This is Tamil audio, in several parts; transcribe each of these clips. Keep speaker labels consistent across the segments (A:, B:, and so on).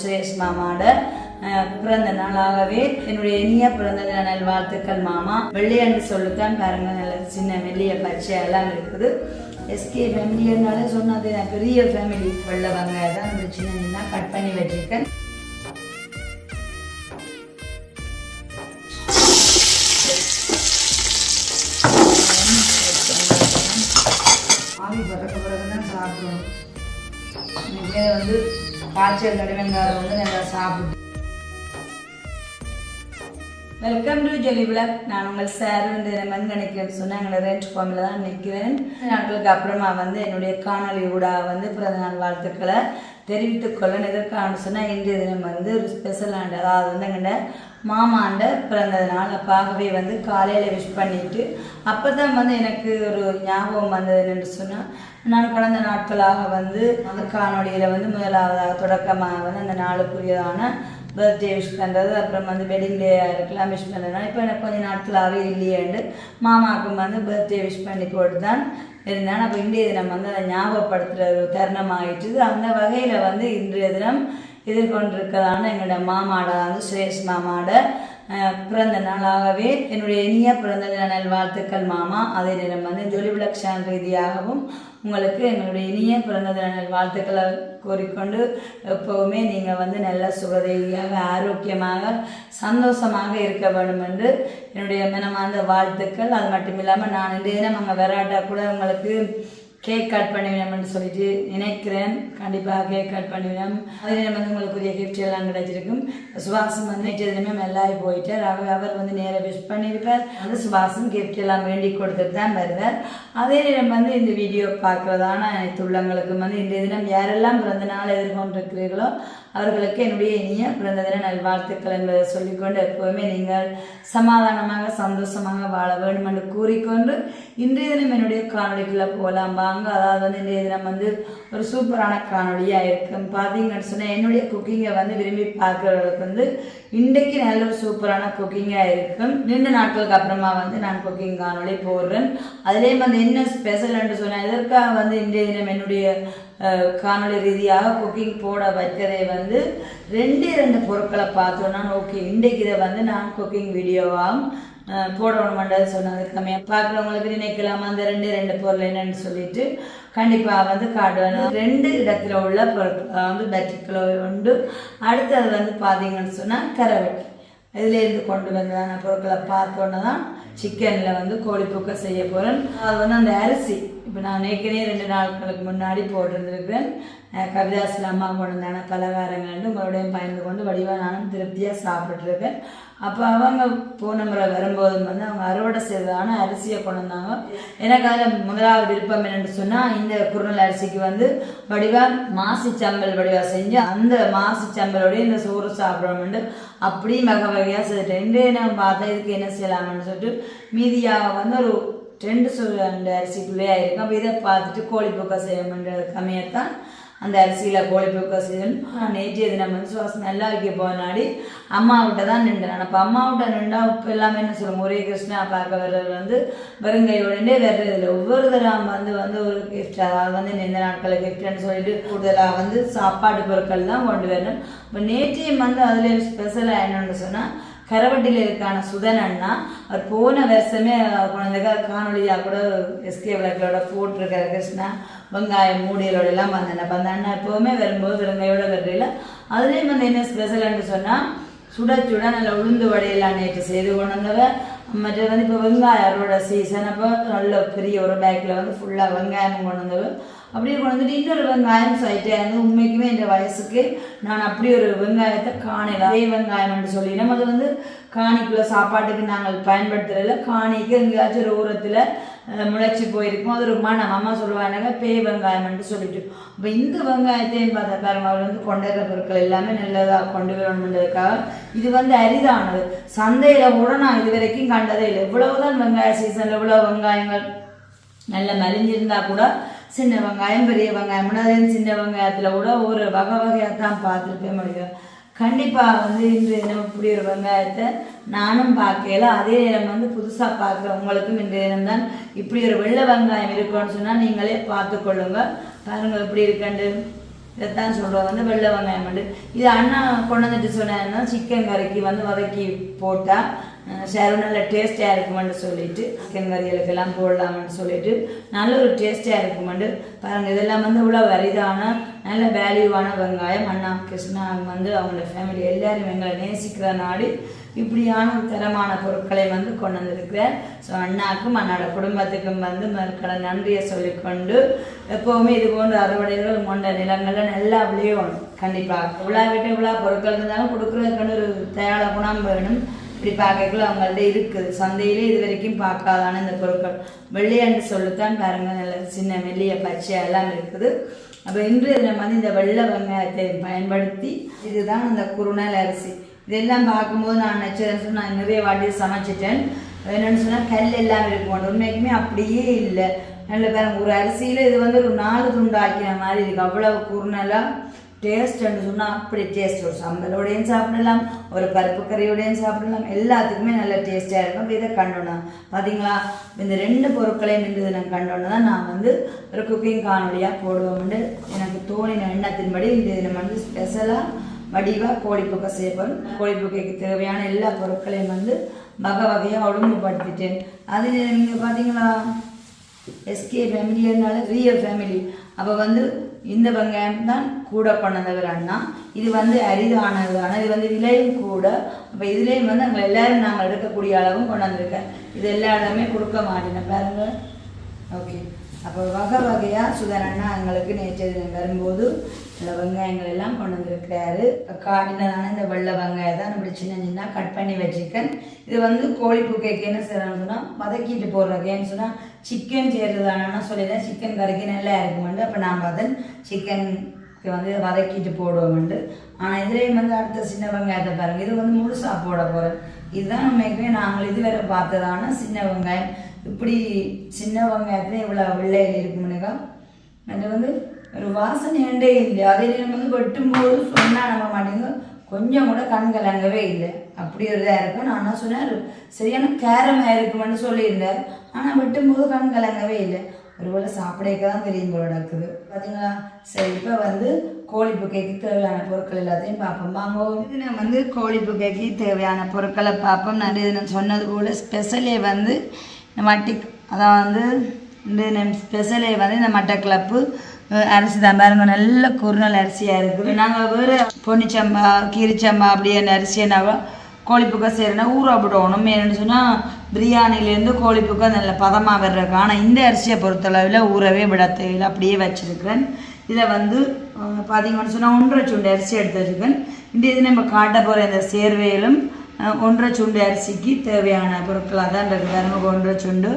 A: சுரேஷ் மாமாவோட பிறந்த நாளாகவே என்னுடைய இனிய பிறந்த நாள் வாழ்த்துக்கள் மாமா. வெள்ளையன்று சொல்லுத்தான் பாருங்க நல்ல சின்ன வெள்ளிய பச்சை எல்லாம் இருக்குது. எஸ்கே ஃபேமிலினாலே சொன்னது நான் பெரிய ஃபேமிலி வெள்ளை வெங்காயம் தான் இந்த சின்ன சின்ன கட் பண்ணி வச்சிருக்கேன். ஆவி பறக்க பிறகு தான் சாப்பிடணும் வந்து காய்ச்சல் நடுவெங்காரம் வந்து நல்லா சாப்பிட்டு. வெல்கம் டு ஜெலி பிளாக் நான் உங்கள் சார் வந்து வந்து நினைக்கிறேன்னு சொன்னால் எங்களை ரேஞ்ச் ஃபார்மில் தான் நிற்கிறேன். நாட்களுக்கு அப்புறமா வந்து என்னுடைய காணொலி ஊடாக வந்து பிறந்த நாள் வாழ்த்துக்களை தெரிவித்துக்கொள்ள எதற்கான சொன்னால் இன்றைய தினம் வந்து ஒரு ஸ்பெஷல் ஆண்டு. அதாவது வந்து எங்கள்ட மாமாண்ட பிறந்த நாள் அப்பாகவே வந்து காலையில் விஷ் பண்ணிட்டு அப்போ தான் வந்து எனக்கு ஒரு ஞாபகம் வந்தது என்று சொன்னால் நான் கடந்த நாட்களாக வந்து அந்த காணொலியில் வந்து முதலாவதாக தொடக்கமாக வந்து அந்த நாளுக்குரியதான பர்த்டே விஷ் பண்ணுறது அப்புறம் வந்து வெட்டிங் டே இருக்கலாம் விஷ் பண்ணுறதுனால இப்போ எனக்கு கொஞ்சம் நாட்களாகவே இல்லையேண்டு மாமாவுக்கும் வந்து பர்த்டே விஷ் பண்ணி போட்டு தான் இருந்தேன். அப்போ இன்றைய தினம் வந்து அதை ஞாபகப்படுத்துகிற ஒரு தருணம் ஆகிட்டுது அந்த வகையில் வந்து இன்றைய தினம் எதிர்கொண்டிருக்கிறதான எங்களோட மாமாட அதாவது சுரேஷ் மாமாட பிறந்த நாளாகவே என்னுடைய இனிய பிறந்த தின நல்வாழ்த்துக்கள் மாமா. அதே நேரம் வந்து ஜொலி விளக்ஷான் ரீதியாகவும் உங்களுக்கு எங்களுடைய இனிய பிறந்த தின நல்வாழ்த்துக்களை கூறிக்கொண்டு எப்போவுமே நீங்கள் வந்து நல்ல சுகதேவியாக ஆரோக்கியமாக சந்தோஷமாக இருக்க வேண்டும் என்று என்னுடைய மனமார்ந்த வாழ்த்துக்கள். அது மட்டும் இல்லாமல் நான் இன்றைய தினம் அங்கே விராட்டா கூட உங்களுக்கு கேக் கட் பண்ணுவேன் சொல்லிட்டு நினைக்கிறேன். கண்டிப்பாக கேக் கட் பண்ணுவேன் அதே நேரம் வந்து உங்களுக்குரிய கிஃப்ட் எல்லாம் கிடைச்சிருக்கும். சுபாஷும் வந்து நேற்று தினமே எல்லாரும் போயிட்டார். அவர் அவர் வந்து நேராக விஷ் பண்ணியிருப்பார். வந்து சுபாஷும் கிஃப்ட் எல்லாம் வேண்டி கொடுத்துட்டு தான் வருவார். அதே நேரம் வந்து இந்த வீடியோ பார்க்குறதான அனைத்து உள்ளங்களுக்கும் வந்து இன்றைய தினம் யாரெல்லாம் பிறந்த நாள் எதிர்கொண்டிருக்கிறீர்களோ அவர்களுக்கு என்னுடைய இனிய பிறந்த தின நல்வாழ்த்துக்கள் என்பதை சொல்லிக்கொண்டு எப்போவுமே நீங்கள் சமாதானமாக சந்தோஷமாக வாழ வேண்டும் என்று கூறிக்கொண்டு இன்றைய தினம் என்னுடைய காணொலிக்குள்ளே போகலாம்? வாங்க அதாவது வந்து இன்றைய தினம் வந்து ஒரு சூப்பரான காணொலியாக இருக்கும். பார்த்தீங்கன்னு சொன்னால் என்னுடைய குக்கிங்கை வந்து விரும்பி பார்க்குறவங்களுக்கு வந்து இன்றைக்கு நல்ல ஒரு சூப்பரான குக்கிங்காக இருக்கும். ரெண்டு நாட்களுக்கு அப்புறமா வந்து நான் குக்கிங் காணொலி போடுறேன். அதுலேயும் வந்து என்ன ஸ்பெஷல் என்று சொன்னால் எதற்காக வந்து இன்றைய தினம் என்னுடைய காணொலி ரீதியாக குக்கிங் போட வைக்கிறதே வந்து ரெண்டு ரெண்டு பொருட்களை பார்த்தோன்னா ஓகே இன்றைக்கு இதை வந்து நான் குக்கிங் வீடியோவாகும் போடணுமென்றது சொன்னது கம்மியாக பார்க்குறவங்களுக்கு நினைக்கலாம் அந்த ரெண்டு ரெண்டு பொருள் என்னன்னு சொல்லிட்டு கண்டிப்பாக வந்து காட்டுவேன். ரெண்டு இடத்துல உள்ள பொருட்கள் வந்து பேட்டரிக்குள்ள உண்டு. அடுத்தது வந்து பார்த்தீங்கன்னு சொன்னால் கரவட்டி. இதுலேருந்து கொண்டு வந்ததான பொருட்களை பார்த்தோன்னே தான் சிக்கனில் வந்து கோழிப்புக்க செய்ய போகிறேன் அது வந்து அந்த அரிசி. இப்போ நான் ஏற்கனவே ரெண்டு நாட்களுக்கு முன்னாடி போட்டிருந்துருக்கிறேன். அஹ் கவிதாசில் அம்மா கொண்டு வந்தான பலகாரங்கள் உங்களோடையும் பயந்து கொண்டு வடிவாக நானும் திருப்தியாக சாப்பிட்ருக்கேன் அப்போ அவங்க போன முறை வரும்போது வந்து அவங்க அறுவடை செய்ததான அரிசியை கொண்டு வந்தாங்க. எனக்கு அதில் முதலாவது விருப்பம் என்னென்னு சொன்னால் இந்த குறுநல் அரிசிக்கு வந்து வடிவாக மாசி சம்பல் வடிவாக செஞ்சு அந்த மாசி சம்பலோடய இந்த சோறு சாப்பிடணும்னு அப்படியும் வகை வகையாக செய்துட்டேன் இன்றைய நான் பார்த்தா இதுக்கு என்ன செய்யலாம்னு சொல்லிட்டு மீதியாக வந்து ஒரு ரெண்டு சு அந்த அரிசிக்குள்ளேயே ஆயிருக்கும் அப்போ இதை பார்த்துட்டு கோழி பூக்கா கம்மியாக தான் அந்த அரிசியில் கோழி பூக்கா செய்யணும் நான் நேற்றைய தினம் வந்து சுவாசம் நல்லா வைக்க போனாடி அம்மாவிட்ட தான் நின்றேன். அப்போ அம்மாவிட்ட நின்றா இப்போ எல்லாமே என்ன சொல்லுவோம் ஒரே கிருஷ்ணா பார்க்க வர்றது வந்து வெறுங்கையோடனே வர்றதில்லை. ஒவ்வொரு தரம் வந்து வந்து ஒரு கிஃப்ட் அதாவது வந்து இந்த நாட்களில் கிஃப்ட்னு சொல்லிட்டு கூடுதலாக வந்து சாப்பாடு பொருட்கள் தான் கொண்டு வரணும். இப்போ நேற்றையும் வந்து அதில் ஸ்பெஷலாக என்னென்னு சொன்னால் கரவட்டியில் இருக்கான சுதன் அண்ணா அவர் போன வருஷமே குழந்தைங்க காணொலியாக கூட எஸ்கே விளக்கோட போட்டிருக்கிற கிருஷ்ணா. வெங்காயம் மூடியலோட எல்லாம் வந்தேன். அப்போ அந்த அண்ணா எப்போவுமே வரும்போது வெங்காயோட வரல அதுலேயும் வந்து என்ன ஸ்பெஷல்னு சொன்னால் சுட சுட நல்ல உளுந்து வடையெல்லாம் நேற்று செய்து கொண்டு மற்ற வந்து இப்போ வெங்காயம் அறுவடை சீசன் அப்போ நல்ல பெரிய ஒரு பேக்கில் வந்து ஃபுல்லாக வெங்காயம் கொண்டு வந்தவ அப்படியே கொண்டு வந்துட்டு இன்னொரு வெங்காயம் சைட்டே அது உண்மைக்குமே இந்த வயசுக்கு நான் அப்படி ஒரு வெங்காயத்தை காணல. அதே வெங்காயம்னு சொல்லினோம் அது வந்து காணிக்குள்ள சாப்பாட்டுக்கு நாங்கள் பயன்படுத்துறதில்ல. காணிக்கு எங்கேயாச்சும் ஒரு ஊரத்தில் முளைச்சி போயிருக்கும். அது ஒரு மனம் அம்மா சொல்லுவாங்க பேய் வெங்காயம்னு சொல்லிட்டு. அப்போ இந்த வெங்காயத்தையும் பார்த்தா பாருங்க அவர் வந்து கொண்டு வர பொருட்கள் எல்லாமே நல்லதாக கொண்டு வரணுன்றதுக்காக இது வந்து அரிதானது. சந்தையில் கூட நான் இது வரைக்கும் கண்டதே இல்லை. இவ்வளவுதான் வெங்காய சீசனில் இவ்வளோ வெங்காயங்கள் நல்ல மலிஞ்சிருந்தா கூட சின்ன வெங்காயம் பெரிய வெங்காயம். முன்னாடி சின்ன வெங்காயத்தில் கூட ஒரு வகை வகையாக தான் பார்த்துருப்பேன் முடியும் கண்டிப்பாக வந்து இன்று தினம் இப்படி ஒரு வெங்காயத்தை நானும் பார்க்கல. அதே நேரம் வந்து புதுசாக பார்க்குறவங்களுக்கும் இன்றைய தினம் தான் இப்படி ஒரு வெள்ளை வெங்காயம் இருக்குன்னு சொன்னால் நீங்களே பார்த்து கொள்ளுங்க. பாருங்க எப்படி இருக்கண்டு இதைத்தான் சொல்கிறோம் வந்து வெள்ளை வெங்காயம் வந்து. இது அண்ணா கொண்டு வந்துட்டு சொன்னாங்கன்னா சிக்கன் கறிக்கு வந்து வதக்கி போட்டால் சேரும் நல்ல டேஸ்ட்டாக இருக்குமென்னு சொல்லிட்டு சிக்கன் கறிகளுக்கெல்லாம் போடலாம்னு சொல்லிட்டு நல்ல ஒரு டேஸ்ட்டாக இருக்குமெண்டு பாருங்கள் இதெல்லாம் வந்து இவ்வளோ வரிதான நல்ல வேல்யூவான வெங்காயம். அண்ணா கிருஷ்ணா வந்து அவங்களோட ஃபேமிலி எல்லாரும் எங்களை நேசிக்கிற நாடு. இப்படியான தரமான பொருட்களை வந்து கொண்டு வந்திருக்கிறேன் ஸோ அண்ணாக்கும் அண்ணோட குடும்பத்துக்கும் வந்து மறுக்கடை நன்றியை சொல்லிக்கொண்டு எப்போவுமே இது போன்ற அறுவடைகள் கொண்ட நிலங்களில் நல்லா விளையணும். கண்டிப்பாக இவ்வளோ விட்டு இவ்வளோ பொருட்கள் இருந்தாலும் கொடுக்குறதுக்கான ஒரு தயார குணம் வேணும். இப்படி பார்க்கக்குள்ள அவங்கள்ட்ட இருக்குது சந்தையிலே இது வரைக்கும் பார்க்காதான இந்த பொருட்கள். வெள்ளையாண்டு சொல்லுத்தான் பாருங்க நல்ல சின்ன மெல்லிய பச்சை எல்லாம் இருக்குது. அப்போ இன்று நம்ம வந்து இந்த வெள்ளை வெங்காயத்தை பயன்படுத்தி இதுதான் இந்த குறுநல் அரிசி. இதெல்லாம் பார்க்கும்போது நான் நினச்சேன் நான் நிறைய வாட்டி சமைச்சிட்டேன். என்னென்னு சொன்னால் கல் எல்லாம் இருக்கும் உண்மைக்குமே அப்படியே இல்லை. நல்ல பாருங்க ஒரு அரிசியில் இது வந்து ஒரு நாலு துண்டு ஆக்கின மாதிரி இருக்குது அவ்வளோ குறுநலாக டேஸ்ட்னு சொன்னால் அப்படி டேஸ்ட் ஒரு சம்பலோடையும் சாப்பிடலாம் ஒரு பருப்பு கறியோடையும் சாப்பிடலாம். எல்லாத்துக்குமே நல்ல டேஸ்ட்டாக இருக்கும். அப்படி இதை கண்டோன்னா பார்த்தீங்களா இந்த ரெண்டு பொருட்களையும் நின்று நான் கண்டோன்னு தான் நான் வந்து ஒரு குக்கிங் காணொலியாக போடுவோம்னு எனக்கு தோணின எண்ணத்தின்படி இந்த தினம் வந்து ஸ்பெஷலாக வடிவாக கோழிப்புக்கை செய்யப்படும் கோழிப்புக்கைக்கு தேவையான எல்லா பொருட்களையும் வந்து வகை வகையாக ஒழுங்குபடுத்திட்டேன். அது நீங்கள் பார்த்தீங்களா எஸ்கே ஃபேமிலினால ரியல் ஃபேமிலி அப்போ வந்து இந்த வெங்காயம் தான் கூட பண்ணதவர் அண்ணா. இது வந்து அரிதானது ஆனால் இது வந்து விலையும் கூட அப்போ இதுலேயும் வந்து நாங்கள் எல்லோரும் நாங்கள் எடுக்கக்கூடிய அளவும் கொண்டாந்துருக்கேன். இது எல்லா இடமே கொடுக்க மாட்டேன். பாருங்கள் ஓகே அப்போ வகை வகையாக சுதன் அண்ணா எங்களுக்கு நேற்று வரும்போது இந்த வெங்காயங்கள் எல்லாம் கொண்டு வந்திருக்கிறாரு. காடினதான இந்த வெள்ளை வெங்காயம் தான் நம்ம சின்ன சின்ன கட் பண்ணி வச்சுருக்கேன். இது வந்து கோழி பூக்கைக்கு என்ன செய்யறான்னு சொன்னால் வதக்கிட்டு போடுறதுன்னு சொன்னால் சிக்கன் செய்கிறதானா சொல்லிதான் சிக்கன் கறிக்கு நல்லா இருக்குமெண்டு அப்போ நான் பார்த்தேன் சிக்கனுக்கு வந்து வதக்கிட்டு போடுவோம்ண்டு ஆனால் இதுலேயும் வந்து அடுத்த சின்ன வெங்காயத்தை பாருங்கள் இது வந்து முழுசாக போட போகிறேன் இதுதான் நம்மளுக்குமே நாங்கள் இதுவரை பார்த்ததான சின்ன வெங்காயம். இப்படி சின்ன வெங்காயத்துல இவ்வளோ வெள்ளையில் இருக்குமுனுக்கா அது வந்து ஒரு வாசனை ஏண்டே இல்லை. அதே நம்ம வந்து வெட்டும்போது சொன்னால் நம்ப மாட்டேங்க கொஞ்சம் கூட கண் கலங்கவே இல்லை. அப்படி ஒரு இதாக இருக்கும். நான் என்ன சொன்னேன் சரியான கேரமாக இருக்குமென்னு சொல்லியிருந்தேன் ஆனால் வெட்டும்போது கண் கலங்கவே இல்லை. ஒருவேளை சாப்பிடக்க தான் தெரியும் போல நடக்குது. பார்த்தீங்களா சரி இப்போ வந்து கோழி புக்கைக்கு தேவையான பொருட்கள் எல்லாத்தையும் பார்ப்போம். வாங்க. இது நான் வந்து கோழி புக்கைக்கு தேவையான பொருட்களை பார்ப்போம். நான் இது நான் சொன்னது போல் ஸ்பெஷலே வந்து இந்த மட்டி அதான் வந்து இந்த ஸ்பெஷலே வந்து இந்த மட்டை கிளப்பு அரிசி தான் பாருங்க நல்ல குறுநல் அரிசியாக இருக்குது. நாங்கள் வேறு பொன்னிச்சம்பா கீரிச்சம்பா அப்படியான அரிசினாவா கோழிப்புக்கா செய்கிறோன்னா ஊற விடணும் என்னென்னு சொன்னால் பிரியாணிலேருந்து கோழிப்புக்கா நல்ல பதமாக வர்றதுக்கு. ஆனால் இந்த அரிசியை பொறுத்தளவில் ஊறவே விட தேவையில்லை. அப்படியே வச்சுருக்கிறேன். இதை வந்து பார்த்தீங்கன்னு சொன்னால் ஒன்றரை சுண்டு அரிசி எடுத்து வச்சுருக்கேன். இந்த இது நம்ம காட்ட போகிற இந்த சேர்வையிலும் ஒன்றரை சுண்டு அரிசிக்கு தேவையான பொருட்களாக தான் இருக்குது பாருங்க ஒன்றரை சுண்டு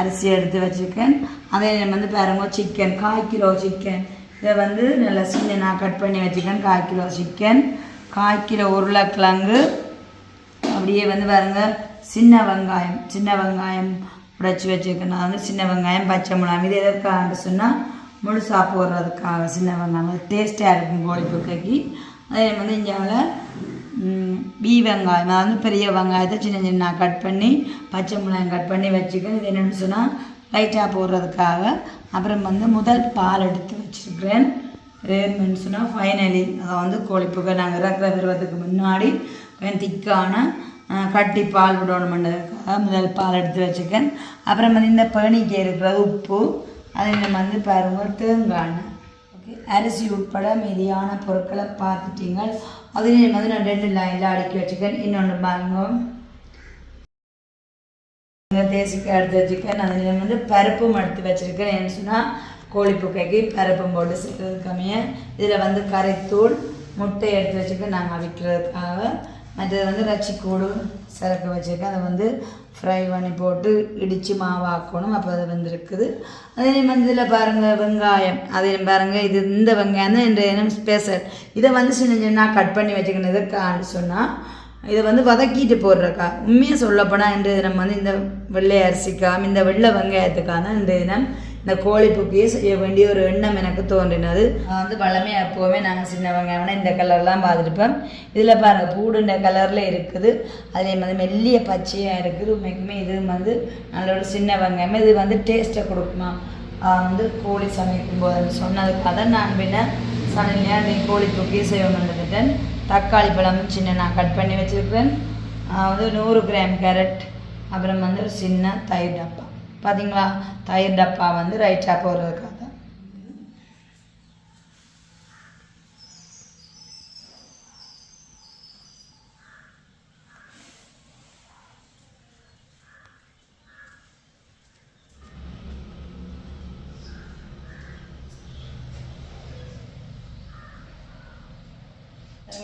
A: அரிசி எடுத்து வச்சுருக்கேன். அதே நம்ம வந்து பாருங்க சிக்கன் கால் கிலோ சிக்கன் இதை வந்து நல்லா சின்ன நான் கட் பண்ணி வச்சுக்கேன் கால் கிலோ சிக்கன் கால் கிலோ உருளைக்கிழங்கு. அப்படியே வந்து பாருங்க சின்ன வெங்காயம் சின்ன வெங்காயம் உடைச்சி வச்சுருக்கேன். நான் வந்து சின்ன வெங்காயம் பச்சை மிளகாய் இது எதற்காக சொன்னால் முழுசாக போடுறதுக்காக சின்ன வெங்காயம். டேஸ்ட்டாக இருக்கும் கோழி புக்கைக்கு அதே வந்து இந்தியாவில் பீ வெங்காயம் நான் வந்து பெரிய வெங்காயத்தை சின்ன சின்ன கட் பண்ணி பச்சை மிளகாய் கட் பண்ணி வச்சுக்கேன் இது என்னென்னு சொன்னால் லைட்டாக போடுறதுக்காக. அப்புறம் வந்து முதல் பால் எடுத்து வச்சுருக்கிறேன். ரேர்மெண்ட் சொன்னால் ஃபைனலி அதை வந்து கோழிப்புக்கை நாங்கள் இறக்குற விருவத்துக்கு முன்னாடி கொஞ்சம் திக்கான கட்டி பால் விடணுமென்றதுக்காக முதல் பால் எடுத்து வச்சுக்கேன் அப்புறம் வந்து இந்த பனிக்கு இருக்கிற உப்பு அதை நம்ம வந்து பாருங்கள் தேங்காய் ஓகே அரிசி உட்பட மீதியான பொருட்களை பார்த்துட்டீங்க. அதுலேயும் வந்து நான் ரெண்டு லைனில் அடுக்கி வச்சுக்கேன் இன்னொன்று பாருங்க தேசிக்காய் எடுத்து வச்சுருக்கேன் அதில் வந்து பருப்பும் எடுத்து வச்சுருக்கேன் ஏன்னு சொன்னால் கோழிப்புக்கைக்கு பருப்பும் போட்டு சேர்க்கறதுக்காமைய இதில் வந்து கரைத்தூள் முட்டை எடுத்து வச்சுருக்கேன் நாங்கள் அவிக்கிறதுக்காக மற்றது வந்து ரச்சிக்கூடு சரக்கு வச்சுருக்கேன். அதை வந்து ஃப்ரை பண்ணி போட்டு இடித்து மாவாக்கணும். அப்போ அது வந்துருக்குது. அதே மாதிரி இதில் பாருங்கள் வெங்காயம். அதையும் பாருங்கள் இது இந்த வெங்காயம் தான் என்ற இனம் ஸ்பெஷல் இதை வந்து சின்ன சின்ன கட் பண்ணி வச்சுக்கணும். இதுக்கான்னு சொன்னால் இதை வந்து வதக்கிட்டு போடுறக்கா. உண்மையாக சொல்லப்போனால் இன்றைய தினம் வந்து இந்த வெள்ளை அரிசிக்காம் இந்த வெள்ளை வெங்காயத்துக்கான இன்றைய தினம் இந்த கோழி கோழிப்புக்கையே செய்ய வேண்டிய ஒரு எண்ணம் எனக்கு தோன்றினது. நான் வந்து பழமே எப்போவுமே நாங்கள் சின்ன வெங்காயம்னா இந்த கலர்லாம் பார்த்துருப்போம் இதில் பாருங்க பூடுண்ட இந்த கலரில் இருக்குது. அதே மாதிரி மெல்லிய பச்சையாக இருக்குது. உண்மைக்குமே இது வந்து நல்ல ஒரு சின்ன வெங்காயம் இது வந்து டேஸ்ட்டை கொடுக்குமா? வந்து கோழி சமைக்கும் போது சொன்னதுக்காக நான் பின்ன சடன்லியாக நீ கோழி தூக்கி செய்யணும் வந்துட்டேன் தக்காளி பழம் சின்ன நான் கட் பண்ணி வச்சுருக்கேன். வந்து நூறு கிராம் கேரட் அப்புறம் வந்து ஒரு சின்ன தயிர் டப்பா. பார்த்தீங்களா தயிர் டப்பா வந்து ரைட்டாக போடுறதுக்காக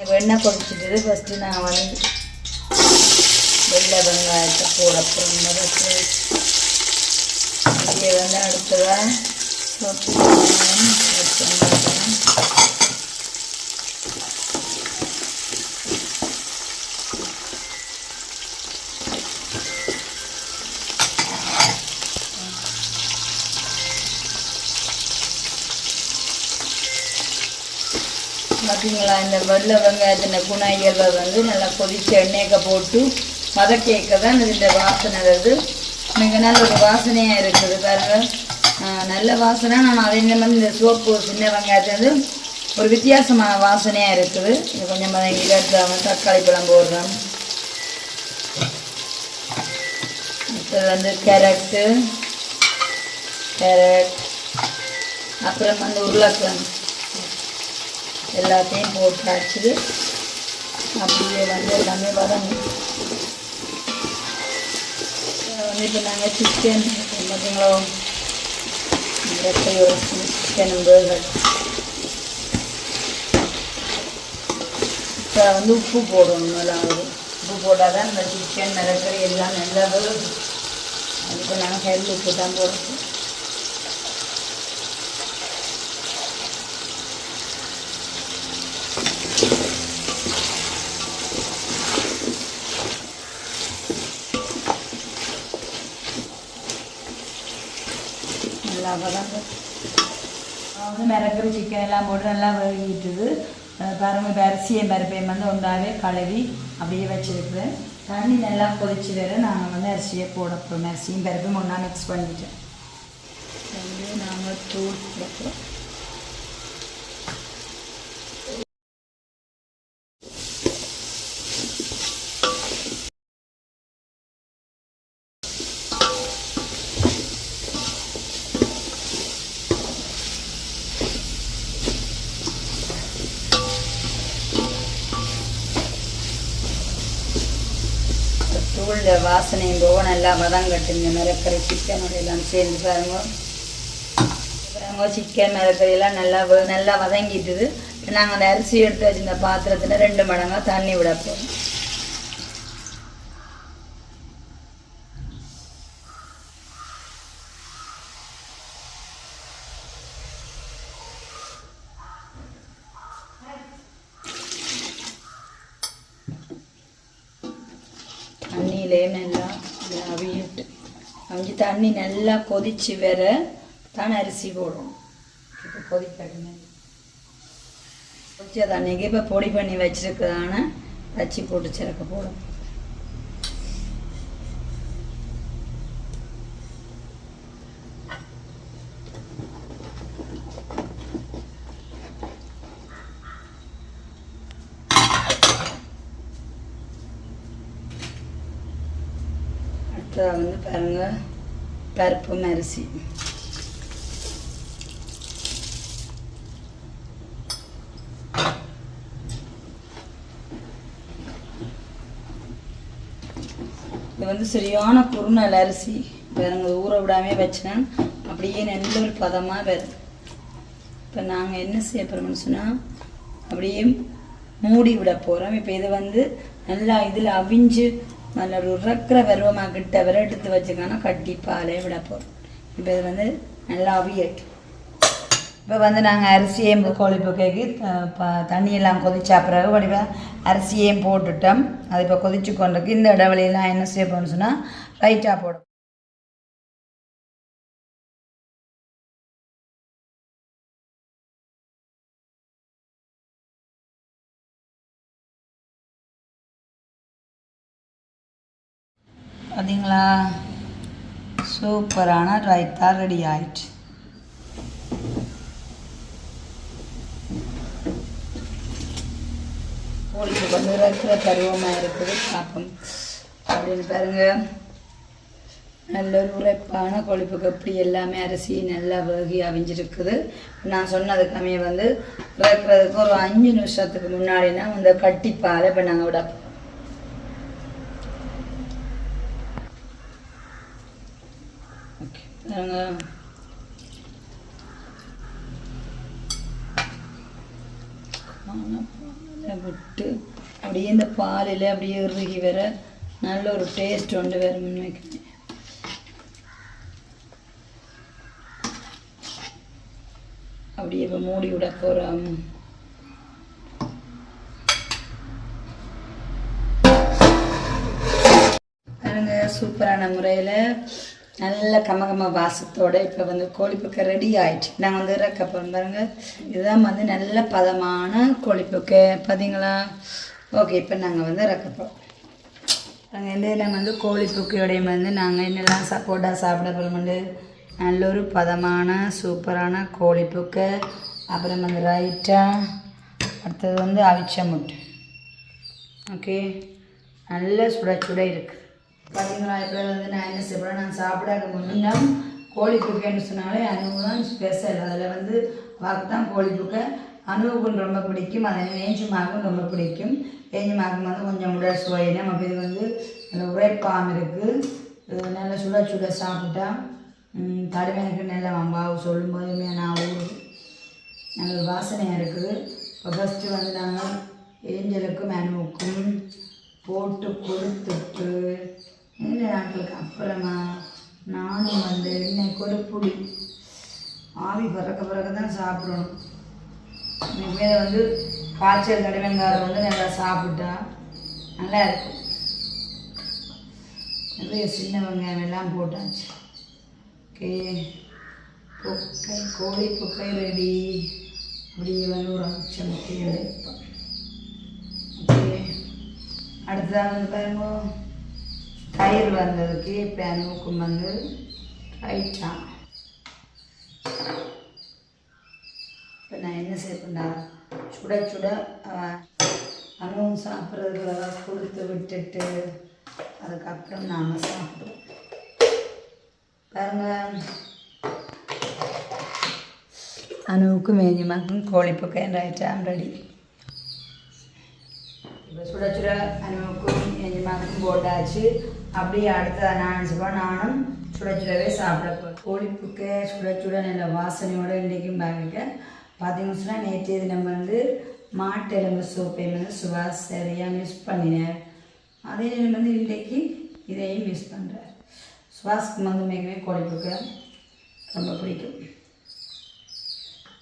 A: வெண்ணெய் கொதிச்சிட்டு ஃபஸ்ட்டு நான் வந்து வெள்ளை வெங்காயத்தை போட போகிறேன் இங்கே வந்து அடுத்ததாக பார்த்தீங்களா இந்த வெள்ளை வெங்காயத்தின குண இயல்பை வந்து நல்லா கொதிச்ச எண்ணெய்க்க போட்டு மதக்கேக்க தான் இந்த வாசனை வருது. மிக நல்ல ஒரு வாசனையாக இருக்குது பாருங்க. நல்ல வாசனை. நான் அதே மாதிரி இந்த சோப்பு சின்ன வெங்காயத்தை வந்து ஒரு வித்தியாசமான வாசனையாக இருக்குது. இது கொஞ்சம் மதங்கி எடுத்து தக்காளி பழம் போடுறோம் அடுத்தது வந்து கேரட்டு கேரட். அப்புறம் வந்து உருளைக்கிழங்கு. எல்லாத்தையும் போட்டாச்சு. அப்படியே வந்து எல்லாமே வதங்க இப்போ நாங்கள் சிக்கன் பார்த்தீங்களோ ரெட்டையோட சிக்கன் பேர்கர் இப்போ வந்து உப்பு போடணும் நல்லா உப்பு போட்டால் தான் இந்த சிக்கன் மிளகறி எல்லாம் நல்லா இப்போ அதுக்கு நாங்கள் கல் உப்பு தான் போடுறோம் நல்லா வதங்க வந்து மிரக்கிற சிக்கன் எல்லாம் போட்டு நல்லா வேகிட்டுது பாருங்க இப்போ பருப்பையும் வந்து ஒன்றாவே கழுவி அப்படியே வச்சுருக்குறேன் தண்ணி நல்லா கொதிச்சு வர நாங்கள் வந்து அரிசியை போட போகிறோம் அரிசியும் பருப்பையும் ஒன்றா மிக்ஸ் பண்ணிட்டேன் வந்து நாங்கள் தூள் போடுறோம் இந்த வாசனையும் போக நல்லா வதங்கட்டுங்க மிளக்கறி சிக்கனோட எல்லாம் சேர்ந்து பாருங்க. பாருங்க சிக்கன் மிளக்கறி எல்லாம் நல்லா நல்லா வதங்கிட்டுது. நாங்கள் அந்த அரிசி எடுத்து வச்சிருந்த பாத்திரத்தில் ரெண்டு மடங்கா தண்ணி விட போகிறோம் தண்ணியிலே நல்லா அவிட்டு அவியிட்டு. அவிஞ்சு தண்ணி நல்லா கொதிச்சு வர தான் அரிசி போடணும். இப்போ கொதிக்கட்டுங்க. கொதிச்ச தண்ணிக்கு இப்போ பொடி பண்ணி வச்சிருக்கதான வச்சு போட்டு சிறக்க போடும் அடுத்ததாக வந்து பாருங்க பருப்பு அரிசி இது வந்து சரியான குறுநல் அரிசி பாருங்க ஊற விடாமே வச்சேன் அப்படியே நல்ல ஒரு பதமாக வருது இப்போ நாங்கள் என்ன செய்ய போகிறோம்னு சொன்னால் அப்படியே மூடி விட போகிறோம் இப்போ இதை வந்து நல்லா இதில் அவிஞ்சு நல்ல ஒரு உறக்கிற பருவமாக கிட்ட வரை எடுத்து வச்சுக்கோன்னா கட்டி பாலே விட போகிறோம் இப்போ இது வந்து நல்லா அவியட்டும் இப்போ வந்து நாங்கள் அரிசியையும் கோழிப்பு கேக்கு தண்ணியெல்லாம் கொதிச்சா பிறகு வடிவாக அரிசியையும் போட்டுட்டோம். அது இப்போ கொதிச்சு கொண்டிருக்கு. இந்த இடைவெளியெல்லாம் என்ன செய்ய போகணும்னு சொன்னால் ரைட்டாக போடும் பார்த்தீங்களா சூப்பரான ரைத்தா ரெடி ஆயிடுச்சு. கோழிக்கு வந்து இருக்கிற பருவமாக இருக்குது பார்ப்போம். அப்படின்னு பாருங்க. நல்ல ஒரு உரைப்பான கொழுப்புக்கு எப்படி எல்லாமே அரிசி நல்லா வேகி அவிஞ்சிருக்குது. நான் சொன்னது கம்மியை வந்து இறக்குறதுக்கு ஒரு அஞ்சு நிமிஷத்துக்கு முன்னாடினா இந்த கட்டிப்பாலை இப்போ நாங்கள் விட போறோம். ஓகே பாருங்க பாலை விட்டு அப்படியே இந்த பாலில் அப்படியே இறுகி வர நல்ல ஒரு டேஸ்ட் ஒன்று வரும்னு வைக்கிறேன் அப்படியே இப்போ மூடி விட போகிறோம் பாருங்க சூப்பரான முறையில் நல்ல கமகம வாசத்தோட இப்போ வந்து கோழிப்புக்கு ரெடி ஆயிடுச்சு. நாங்கள் வந்து இறக்க பாருங்கள் பாருங்க. இதுதான் வந்து நல்ல பதமான கோழிப்புக்கு. பார்த்தீங்களா ஓகே இப்போ நாங்கள் வந்து இறக்க நாங்கள் வந்து நாங்கள் வந்து கோழிப்புக்கையோடைய வந்து நாங்கள் என்னெல்லாம் சப்போட்டா சாப்பிட போகிறோம்னு நல்ல ஒரு பதமான சூப்பரான கோழிப்புக்கு. அப்புறம் வந்து ரைட்டாக அடுத்தது வந்து அவிச்ச முட்டை. ஓகே நல்ல சுட சுட இருக்குது பார்த்தீங்களா இப்போ வந்து நான் என்ன செய்வேன் நான் சாப்பிட முன்னா கோழி புக்கைன்னு சொன்னாலே அனுபவம் தான் ஸ்பெஷல் அதில் வந்து வாக்கு தான் கோழி புக்கை அனுபவம் ரொம்ப பிடிக்கும். அதை ஏஞ்சுமாகும் ரொம்ப பிடிக்கும். ஏஞ்சுமாகும் வந்து கொஞ்சம் உடல் சுவை நம்ம இது வந்து அந்த உரைப்பாம் இருக்குது நல்லா சுட சுட சாப்பிட்டா தடுமைக்கு நல்ல சொல்லும் போதுமே நான் ஊர். நல்ல வாசனையாக இருக்குது. இப்போ ஃபஸ்ட்டு வந்து நாங்கள் ஏஞ்சலுக்கும் அனுவுக்கும் போட்டு கொடுத்துட்டு ஏழு நாட்களுக்கு அப்புறமா? நானும் வந்து இன்னைக்கு ஒரு புடி ஆவி பிறக்க பிறகு தான் சாப்பிடணும். இனிமேல் வந்து காய்ச்சல் கடிவங்காரம் வந்து நல்லா சாப்பிட்டா நல்லா இருக்கும். நிறைய சின்ன வெங்காயம் எல்லாம் போட்டாச்சு. ஓகே. பொக்கை கோழி பொக்கை ரெடி. அப்படியே வந்து ஒரு அம்சம் ஓகே. அடுத்ததாக வந்து பாருங்க. தயிர் வந்ததுக்கு இப்போ அனுவுக்கும் வந்து ரைட்டாக இப்போ நான் என்ன செய்யப்பா சுட சுட அஹ், அனுவும் சாப்பிட்றதுக்கு கொடுத்து விட்டுட்டு அதுக்கப்புறம் நாம் சாப்பிடுவோம் பாருங்க அனுவுக்கு மேஞ்சிமாக்கும் கோழிப்புக்கு ரைட்டாக ரெடி இப்போ சுட சுட அனுவுக்கும் மேஞ்சிமாக்கும் போட்டாச்சு அப்படியே அடுத்த நான் சொல்லுவேன்? நானும் சுட சுடவே சாப்பிட போகிறேன் சுட சுட நல்ல வாசனையோடு இன்றைக்கும் பாருங்க பார்த்தீங்கன்னு சொன்னால் நேற்றைய தினம் வந்து மாட்டெலும்பு சோப்பை வந்து சுபாஷ் சரியாக மிஸ் பண்ணினேன் அதே நேரம் வந்து இன்றைக்கு இதையும் மிஸ் பண்ணுறேன் சுபாஷ்க்கு வந்து மிகவே கோழிப்புக்கு ரொம்ப பிடிக்கும்.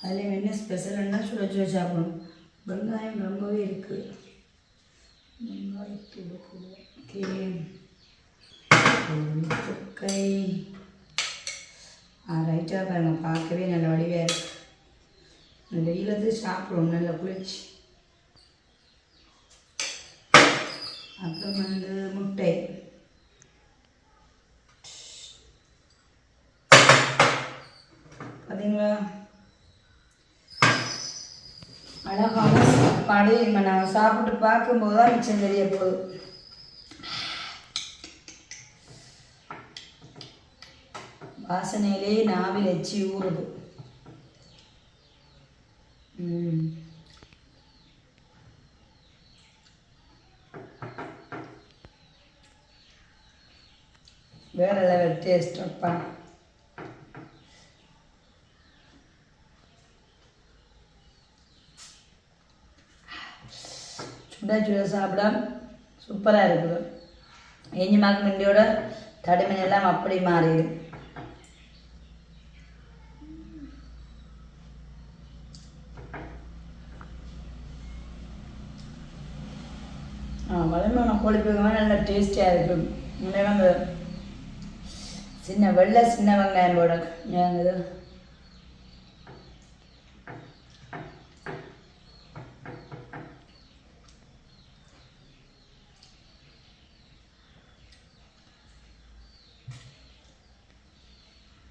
A: அதுலேயும் என்ன ஸ்பெஷல்னா சுட சுட சாப்பிடணும் வெங்காயம் ரொம்பவே இருக்குது வெங்காயத்தூள் கூட ஓகே கை. ஆ ரைட்டாக பாருங்க பார்க்கவே நல்ல வடிவாக இருக்குது இந்த வெயிலத்து சாப்பிடுவோம் நல்ல குளிச்சு. அப்புறம் வந்து முட்டை. பார்த்தீங்களா அழகான சாப்பாடு. நம்ம நான் சாப்பிட்டு பார்க்கும்போது தான் மிச்சம் தெரிய போகுது. வாசனையிலே நாவில் எச்சி ஊறுது. வேற லெவல் டேஸ்ட் அப்பா. சுட சுட சாப்பிட. சூப்பராக இருக்குது. எஞ்சி மாக்கு மிண்டியோட தடிமன் எல்லாம் அப்படி மாறிடும். வளமான கோழிப்புக்குமே நல்ல டேஸ்டியாக இருக்கும் முன்னாடி அந்த சின்ன வெள்ளை சின்ன வெங்காயம் போட ஏன் இது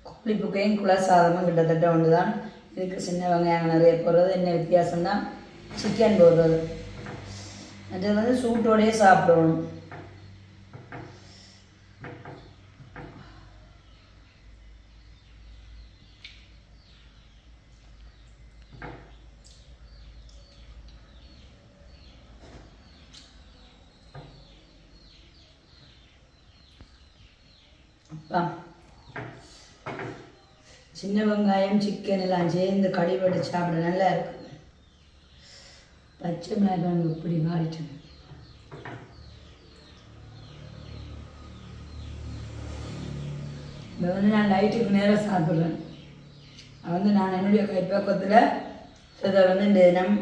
A: கோழிப்புக்கையும் குலர் சாதமும் கிட்டத்தட்ட ஒன்று தான் இதுக்கு சின்ன வெங்காயம் நிறைய போடுறது என்ன வித்தியாசம்னா சிக்கன் போடுறது அது வந்து சூட்டோடயே சாப்பிடணும். அப்பா. சின்ன வெங்காயம் சிக்கன் எல்லாம் சேர்ந்து கடிபட்டு சாப்பிட நல்லா இருக்கும் பச்சை மிளகாய் இப்படி மாறிட்டேன். இப்போ வந்து நான் லைட்டுக்கு நேரம் சாப்பிட்றேன். அது வந்து நான் என்னுடைய கைப்பக்கத்தில் இதை வந்து இந்த தினம்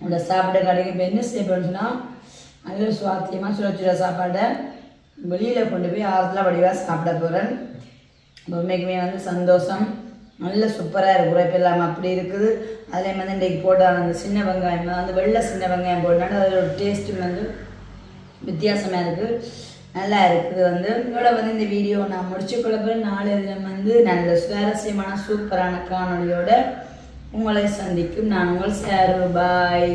A: உங்களோட சாப்பிட கடைக்கு போய் என்ன செய்யணும்னு சொன்னால் நல்ல சுவாத்தியமாக சுட சுட சாப்பாடை வெளியில் கொண்டு போய் ஆறுதலாக வடிவாக சாப்பிட போகிறேன் உண்மைக்குமே வந்து சந்தோஷம். நல்ல சூப்பராக இருக்கு. உரைப்பு இல்லாமல் அப்படி இருக்குது. அதே வந்து இன்றைக்கு போட்டால் அந்த சின்ன வெங்காயம் அந்த வெள்ளை சின்ன வெங்காயம் போட்டனால அதோட டேஸ்ட்டும் வந்து வித்தியாசமாக இருக்குது நல்லா இருக்குது வந்து இதோட வந்து இந்த வீடியோ நான் முடிச்சு கொள்ளப்போகிறேன் நாலு தினம் வந்து நல்ல சுவாரஸ்யமான சூப்பரான காணொலியோட உங்களை சந்திக்கும். நான் உங்கள் சேரு. பாய்